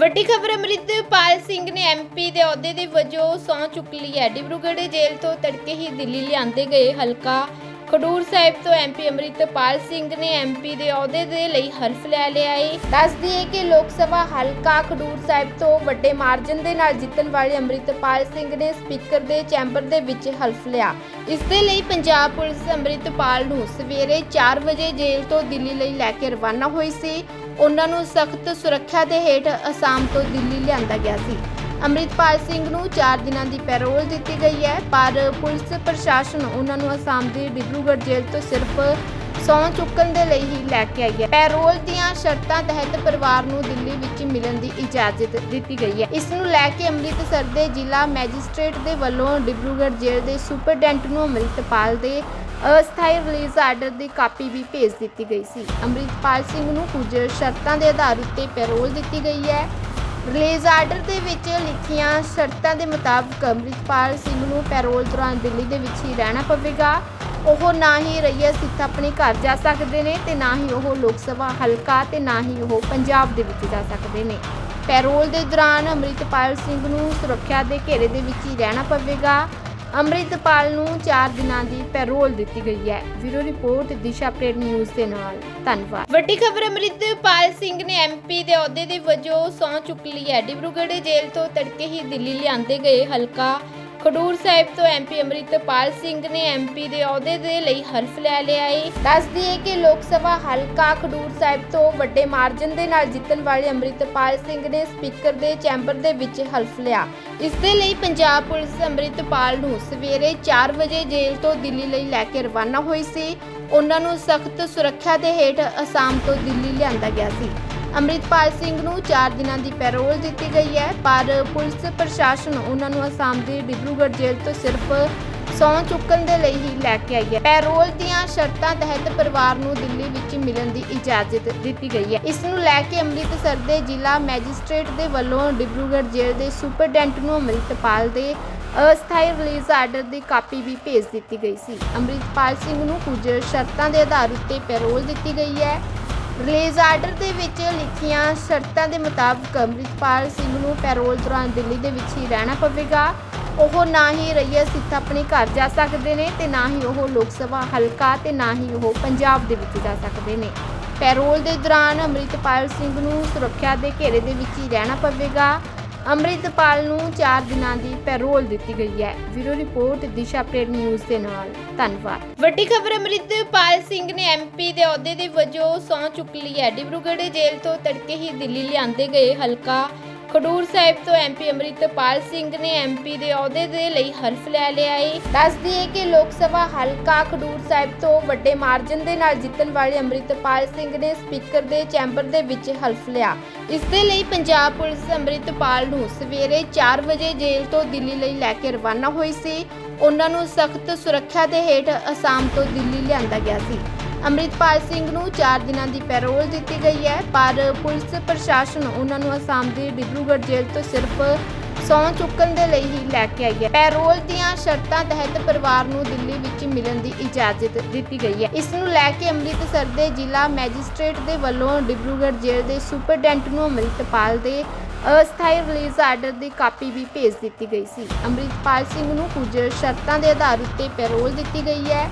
ਵੱਡੀ ਖਬਰ ਅਮਰਿਤਪਾਲ ਸਿੰਘ ਨੇ ਐਮਪੀ ਦੇ ਅਹੁਦੇ ਦੇ ਵਜੋਂ ਸਹੁੰ ਚੁੱਕ ਲਈ ਹੈ। ਡਿਬਰੂਗੜ੍ਹ ਜੇਲ੍ਹ ਤੋਂ ਤੜਕੇ ਹੀ ਦਿੱਲੀ ਲਿਆਂਦੇ ਗਏ ਹਲਕਾ ਖਡੂਰ ਸਾਹਿਬ ਤੋਂ ਐਮਪੀ ਅਮਰਿਤਪਾਲ ਸਿੰਘ ਨੇ ਐਮਪੀ ਦੇ ਅਹੁਦੇ ਦੇ ਲਈ ਹਲਫ ਲੈ ਲਿਆ ਏ। ਦੱਸਦੀ ਏ ਕਿ ਲੋਕ ਸਭਾ ਹਲਕਾ ਖਡੂਰ ਸਾਹਿਬ ਤੋਂ ਵੱਡੇ ਮਾਰਜਨ ਦੇ ਨਾਲ ਜਿੱਤਣ ਵਾਲੇ ਅਮਰਿਤਪਾਲ ਸਿੰਘ ਨੇ ਸਪੀਕਰ ਦੇ ਚੈਂਬਰ ਦੇ ਵਿੱਚ ਹਲਫ ਲਿਆ। ਇਸ ਦੇ ਲਈ ਪੰਜਾਬ ਪੁਲਿਸ ਅੰਮ੍ਰਿਤਪਾਲ ਨੂੰ ਸਵੇਰੇ 4 ਵਜੇ ਜੇਲ੍ਹ ਤੋਂ ਦਿੱਲੀ ਲਈ ਲੈ ਕੇ ਰਵਾਨਾ ਹੋਈ ਸੀ। ਉਹਨਾਂ ਨੂੰ ਸਖਤ ਸੁਰੱਖਿਆ ਦੇ ਹੇਠ ਅਸਾਮ ਤੋਂ ਦਿੱਲੀ ਲਿਆਂਦਾ ਗਿਆ ਸੀ। ਅੰਮ੍ਰਿਤਪਾਲ ਸਿੰਘ ਨੂੰ 4 ਦਿਨਾਂ ਦੀ ਪੈਰੋਲ ਦਿੱਤੀ ਗਈ ਹੈ, ਪਰ ਪੁਲਿਸ ਪ੍ਰਸ਼ਾਸਨ ਉਹਨਾਂ ਨੂੰ ਅਸਾਮ ਦੇ ਡਿਬਰੂਗੜ੍ਹ ਜੇਲ੍ਹ ਤੋਂ ਸਿਰਫ ਸਹੁੰ ਚੁੱਕਣ ਦੇ ਲਈ ਹੀ ਲੈ ਕੇ ਆਈ ਹੈ। ਪੈਰੋਲ ਦੀਆਂ ਸ਼ਰਤਾਂ ਤਹਿਤ ਪਰਿਵਾਰ ਨੂੰ ਦਿੱਲੀ ਵਿੱਚ ਮਿਲਣ ਦੀ ਇਜਾਜ਼ਤ ਦਿੱਤੀ ਗਈ ਹੈ। ਇਸ ਨੂੰ ਲੈ ਕੇ ਅੰਮ੍ਰਿਤਸਰ ਦੇ ਜ਼ਿਲ੍ਹਾ ਮੈਜਿਸਟ੍ਰੇਟ ਦੇ ਵੱਲੋਂ ਡਿਬਰੂਗੜ੍ਹ ਜੇਲ੍ਹ ਦੇ ਸੁਪਰਡੈਂਟ ਨੂੰ ਅੰਮ੍ਰਿਤਪਾਲ ਦੇ ਅਸਥਾਈ ਰਿਲੀਜ਼ ਆਰਡਰ ਦੀ ਕਾਪੀ ਵੀ ਭੇਜ ਦਿੱਤੀ ਗਈ ਸੀ। ਅੰਮ੍ਰਿਤਪਾਲ ਸਿੰਘ ਨੂੰ ਕੁਝ ਸ਼ਰਤਾਂ ਦੇ ਆਧਾਰ ਉੱਤੇ ਪੈਰੋਲ ਦਿੱਤੀ ਗਈ ਹੈ। ਰਿਲੀਜ਼ ਆਰਡਰ ਦੇ ਵਿੱਚ ਲਿਖੀਆਂ ਸ਼ਰਤਾਂ ਦੇ ਮੁਤਾਬਕ ਅੰਮ੍ਰਿਤਪਾਲ ਸਿੰਘ ਨੂੰ ਪੈਰੋਲ ਦੌਰਾਨ ਦਿੱਲੀ ਦੇ ਵਿੱਚ ਹੀ ਰਹਿਣਾ ਪਵੇਗਾ। ਉਹ ਨਾ ਹੀ ਰਈਆ ਸਿੱਧ ਆਪਣੇ ਘਰ ਜਾ ਸਕਦੇ ਨੇ ਤੇ ਨਾ ਹੀ ਉਹ ਲੋਕ ਸਭਾ ਹਲਕਾ ਤੇ ਨਾ ਹੀ ਉਹ ਪੰਜਾਬ ਦੇ ਵਿੱਚ ਜਾ ਸਕਦੇ ਨੇ। ਪੈਰੋਲ ਦੇ ਦੌਰਾਨ ਅੰਮ੍ਰਿਤਪਾਲ ਸਿੰਘ ਨੂੰ ਸੁਰੱਖਿਆ ਦੇ ਘੇਰੇ ਦੇ ਵਿੱਚ ਹੀ ਰਹਿਣਾ ਪਵੇਗਾ। ਅੰਮ੍ਰਿਤਪਾਲ ਨੂੰ 4 ਦਿਨਾਂ ਦੀ ਪੈਰੋਲ ਦਿੱਤੀ ਗਈ ਹੈ। ਬਿਊਰੋ ਰਿਪੋਰਟ, ਦਿਸ਼ਾ ਪ੍ਰੇਡ ਨਿਊਜ਼ ਦੇ ਨਾਲ। ਧੰਨਵਾਦ। ਵੱਡੀ ਖਬਰ, ਅੰਮ੍ਰਿਤਪਾਲ ਸਿੰਘ ਨੇ ਐਮਪੀ ਦੇ ਅਹੁਦੇ ਦੇ ਵਜੋਂ ਸਹੁੰ ਚੁੱਕ ਲਈ ਹੈ। ਡਿਬਰੂਗੜ੍ਹ ਜੇਲ੍ਹ ਤੋਂ ਤੜਕੇ ਹੀ ਦਿੱਲੀ ਲਿਆਂਦੇ ਗਏ ਹਲਕਾ ਖਡੂਰ ਸਾਹਿਬ ਤੋਂ ਐਮਪੀ ਅੰਮ੍ਰਿਤਪਾਲ ਸਿੰਘ ਨੇ ਐਮਪੀ ਦੇ ਅਹੁਦੇ ਦੇ ਲਈ ਹਲਫ ਲੈ ਲਿਆ ਏ। ਦੱਸਦੀ ਦਈਏ ਕਿ ਲੋਕ ਸਭਾ ਹਲਕਾ ਖਡੂਰ ਸਾਹਿਬ ਤੋਂ ਵੱਡੇ ਮਾਰਜਨ ਦੇ ਨਾਲ ਜਿੱਤਣ ਵਾਲੇ ਅੰਮ੍ਰਿਤਪਾਲ ਸਿੰਘ ਨੇ ਸਪੀਕਰ ਦੇ ਚੈਂਬਰ ਦੇ ਵਿੱਚ ਹਲਫ ਲਿਆ। ਇਸ ਦੇ ਲਈ ਪੰਜਾਬ ਪੁਲਿਸ ਅੰਮ੍ਰਿਤਪਾਲ ਨੂੰ ਸਵੇਰੇ 4 ਵਜੇ ਜੇਲ੍ਹ ਤੋਂ ਦਿੱਲੀ ਲਈ ਲੈ ਕੇ ਰਵਾਨਾ ਹੋਈ ਸੀ। ਉਹਨਾਂ ਨੂੰ ਸਖਤ ਸੁਰੱਖਿਆ ਦੇ ਹੇਠ ਅਸਾਮ ਤੋਂ ਦਿੱਲੀ ਲਿਆਂਦਾ ਗਿਆ ਸੀ। ਅੰਮ੍ਰਿਤਪਾਲ ਸਿੰਘ ਨੂੰ 4 ਦਿਨਾਂ ਦੀ ਪੈਰੋਲ ਦਿੱਤੀ ਗਈ ਹੈ, ਪਰ ਪੁਲਿਸ ਪ੍ਰਸ਼ਾਸਨ ਉਹਨਾਂ ਨੂੰ ਅਸਾਮ ਦੀ ਡਿਬਰੂਗੜ੍ਹ ਜੇਲ੍ਹ ਤੋਂ ਸਿਰਫ ਸਹੁੰ ਚੁੱਕਣ ਦੇ ਲਈ ਹੀ ਲੈ ਕੇ ਆਈ ਹੈ। ਪੈਰੋਲ ਦੀਆਂ ਸ਼ਰਤਾਂ ਤਹਿਤ ਪਰਿਵਾਰ ਨੂੰ ਦਿੱਲੀ ਵਿੱਚ ਮਿਲਣ ਦੀ ਇਜਾਜ਼ਤ ਦਿੱਤੀ ਗਈ ਹੈ। ਇਸ ਨੂੰ ਲੈ ਕੇ ਅੰਮ੍ਰਿਤਸਰ ਦੇ ਜ਼ਿਲ੍ਹਾ ਮੈਜਿਸਟ੍ਰੇਟ ਦੇ ਵੱਲੋਂ ਡਿਬਰੂਗੜ੍ਹ ਜੇਲ੍ਹ ਦੇ ਸੁਪਰਡੈਂਟ ਨੂੰ ਅੰਮ੍ਰਿਤਪਾਲ ਦੇ ਅਸਥਾਈ ਰਿਲੀਜ਼ ਆਰਡਰ ਦੀ ਕਾਪੀ ਵੀ ਭੇਜ ਦਿੱਤੀ ਗਈ ਸੀ। ਅੰਮ੍ਰਿਤਪਾਲ ਸਿੰਘ ਨੂੰ ਕੁਝ ਸ਼ਰਤਾਂ ਦੇ ਆਧਾਰ ਉੱਤੇ ਪੈਰੋਲ ਦਿੱਤੀ ਗਈ ਹੈ। ਰਿਲੀਜ਼ ਆਰਡਰ ਦੇ ਵਿੱਚ ਲਿਖੀਆਂ ਸ਼ਰਤਾਂ ਦੇ ਮੁਤਾਬਕ ਅੰਮ੍ਰਿਤਪਾਲ ਸਿੰਘ ਨੂੰ ਪੈਰੋਲ ਦੌਰਾਨ ਦਿੱਲੀ ਦੇ ਵਿੱਚ ਹੀ ਰਹਿਣਾ ਪਵੇਗਾ। ਉਹ ਨਾ ਹੀ ਰਈਆ ਸਿੱਧ ਆਪਣੇ ਘਰ ਜਾ ਸਕਦੇ ਨੇ ਤੇ ਨਾ ਹੀ ਉਹ ਲੋਕ ਸਭਾ ਹਲਕਾ ਤੇ ਨਾ ਹੀ ਉਹ ਪੰਜਾਬ ਦੇ ਵਿੱਚ ਜਾ ਸਕਦੇ ਨੇ। ਪੈਰੋਲ ਦੇ ਦੌਰਾਨ ਅੰਮ੍ਰਿਤਪਾਲ ਸਿੰਘ ਨੂੰ ਸੁਰੱਖਿਆ ਦੇ ਘੇਰੇ ਦੇ ਵਿੱਚ ਹੀ ਰਹਿਣਾ ਪਵੇਗਾ। ਅੰਮ੍ਰਿਤਪਾਲ ਨੂੰ 4 ਦਿਨਾਂ ਦੀ ਪੈਰੋਲ ਦਿੱਤੀ ਗਈ ਹੈ। ਬਿਊਰੋ ਰਿਪੋਰਟ, ਦਿਸ਼ਾ ਪ੍ਰੇਡ ਨਿਊਜ਼ ਦੇ ਨਾਲ। ਧੰਨਵਾਦ। ਵੱਡੀ ਖਬਰ, ਅੰਮ੍ਰਿਤਪਾਲ ਸਿੰਘ ਨੇ ਐਮਪੀ ਦੇ ਅਹੁਦੇ ਦੇ ਵਜੋਂ ਸਹੁੰ ਚੁੱਕ ਲਈ ਹੈ। ਡਿਬਰੂਗੜ੍ਹ ਜੇਲ੍ਹ ਤੋਂ ਤੜਕੇ ਹੀ ਦਿੱਲੀ ਲਿਆਂਦੇ ਗਏ ਹਲਕਾ ਖਡੂਰ ਸਾਹਿਬ ਤੋਂ ਐਮਪੀ ਅੰਮ੍ਰਿਤਪਾਲ ਸਿੰਘ ਨੇ ਐਮਪੀ ਦੇ ਅਹੁਦੇ ਦੇ ਲਈ ਹਲਫ ਲੈ ਲਿਆ ਹੈ ਦੱਸਦੀ ਹੈ ਕਿ ਲੋਕ ਸਭਾ ਹਲਕਾ ਖਡੂਰ ਸਾਹਿਬ ਤੋਂ ਵੱਡੇ ਮਾਰਜਨ ਦੇ ਨਾਲ ਜਿੱਤਣ ਵਾਲੇ ਅੰਮ੍ਰਿਤਪਾਲ ਸਿੰਘ ਨੇ ਸਪੀਕਰ ਦੇ ਚੈਂਬਰ ਦੇ ਵਿੱਚ ਹਲਫ ਲਿਆ। ਇਸ ਦੇ ਲਈ ਪੰਜਾਬ ਪੁਲਿਸ ਅੰਮ੍ਰਿਤਪਾਲ ਨੂੰ ਸਵੇਰੇ 4 ਵਜੇ ਜੇਲ੍ਹ ਤੋਂ ਦਿੱਲੀ ਲਈ ਲੈ ਕੇ ਰਵਾਨਾ ਹੋਈ ਸੀ। ਉਹਨਾਂ ਨੂੰ ਸਖਤ ਸੁਰੱਖਿਆ ਦੇ ਹੇਠ ਅਸਾਮ ਤੋਂ ਦਿੱਲੀ ਲਿਆਂਦਾ ਗਿਆ ਸੀ। ਅੰਮ੍ਰਿਤਪਾਲ ਸਿੰਘ ਨੂੰ 4 ਦਿਨਾਂ ਦੀ ਪੈਰੋਲ ਦਿੱਤੀ ਗਈ ਹੈ, ਪਰ ਪੁਲਿਸ ਪ੍ਰਸ਼ਾਸਨ ਉਹਨਾਂ ਨੂੰ ਅਸਾਮ ਦੀ ਡਿਬਰੂਗੜ੍ਹ ਜੇਲ੍ਹ ਤੋਂ ਸਿਰਫ ਸਹੁੰ ਚੁੱਕਣ ਦੇ ਲਈ ਹੀ ਲੈ ਕੇ ਆਈ ਹੈ। ਪੈਰੋਲ ਦੀਆਂ ਸ਼ਰਤਾਂ ਤਹਿਤ ਪਰਿਵਾਰ ਨੂੰ ਦਿੱਲੀ ਵਿੱਚ ਮਿਲਣ ਦੀ ਇਜਾਜ਼ਤ ਦਿੱਤੀ ਗਈ ਹੈ। ਇਸ ਨੂੰ ਲੈ ਕੇ ਅੰਮ੍ਰਿਤਸਰ ਦੇ ਜ਼ਿਲ੍ਹਾ ਮੈਜਿਸਟ੍ਰੇਟ ਦੇ ਵੱਲੋਂ ਡਿਬਰੂਗੜ੍ਹ ਜੇਲ੍ਹ ਦੇ ਸੁਪਰਡੈਂਟ ਨੂੰ ਅੰਮ੍ਰਿਤਪਾਲ ਦੇ ਅਸਥਾਈ ਰਿਲੀਜ਼ ਆਰਡਰ ਦੀ ਕਾਪੀ ਵੀ ਭੇਜ ਦਿੱਤੀ ਗਈ ਸੀ। ਅੰਮ੍ਰਿਤਪਾਲ ਸਿੰਘ ਨੂੰ ਕੁਝ ਸ਼ਰਤਾਂ ਦੇ ਆਧਾਰ ਉੱਤੇ ਪੈਰੋਲ ਦਿੱਤੀ ਗਈ ਹੈ।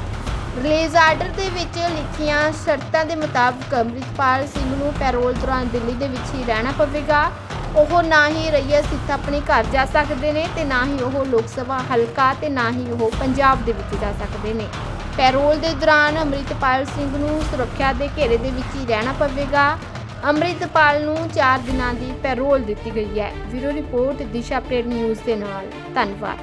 ਰਿਲੀਜ਼ ਆਰਡਰ ਦੇ ਵਿੱਚ ਲਿਖੀਆਂ ਸ਼ਰਤਾਂ ਦੇ ਮੁਤਾਬਕ ਅੰਮ੍ਰਿਤਪਾਲ ਸਿੰਘ ਨੂੰ ਪੈਰੋਲ ਦੌਰਾਨ ਦਿੱਲੀ ਦੇ ਵਿੱਚ ਹੀ ਰਹਿਣਾ ਪਵੇਗਾ। ਉਹ ਨਾ ਹੀ ਰਈਆ ਸਿੱਧ ਆਪਣੇ ਘਰ ਜਾ ਸਕਦੇ ਨੇ ਤੇ ਨਾ ਹੀ ਉਹ ਲੋਕ ਸਭਾ ਹਲਕਾ ਤੇ ਨਾ ਹੀ ਉਹ ਪੰਜਾਬ ਦੇ ਵਿੱਚ ਜਾ ਸਕਦੇ ਨੇ। ਪੈਰੋਲ ਦੇ ਦੌਰਾਨ ਅੰਮ੍ਰਿਤਪਾਲ ਸਿੰਘ ਨੂੰ ਸੁਰੱਖਿਆ ਦੇ ਘੇਰੇ ਦੇ ਵਿੱਚ ਹੀ ਰਹਿਣਾ ਪਵੇਗਾ। ਅੰਮ੍ਰਿਤਪਾਲ ਨੂੰ 4 ਦਿਨਾਂ ਦੀ ਪੈਰੋਲ ਦਿੱਤੀ ਗਈ ਹੈ। ਬਿਊਰੋ ਰਿਪੋਰਟ, ਦਿਸ਼ਾ ਪ੍ਰੇਡ ਨਿਊਜ਼ ਦੇ ਨਾਲ। ਧੰਨਵਾਦ।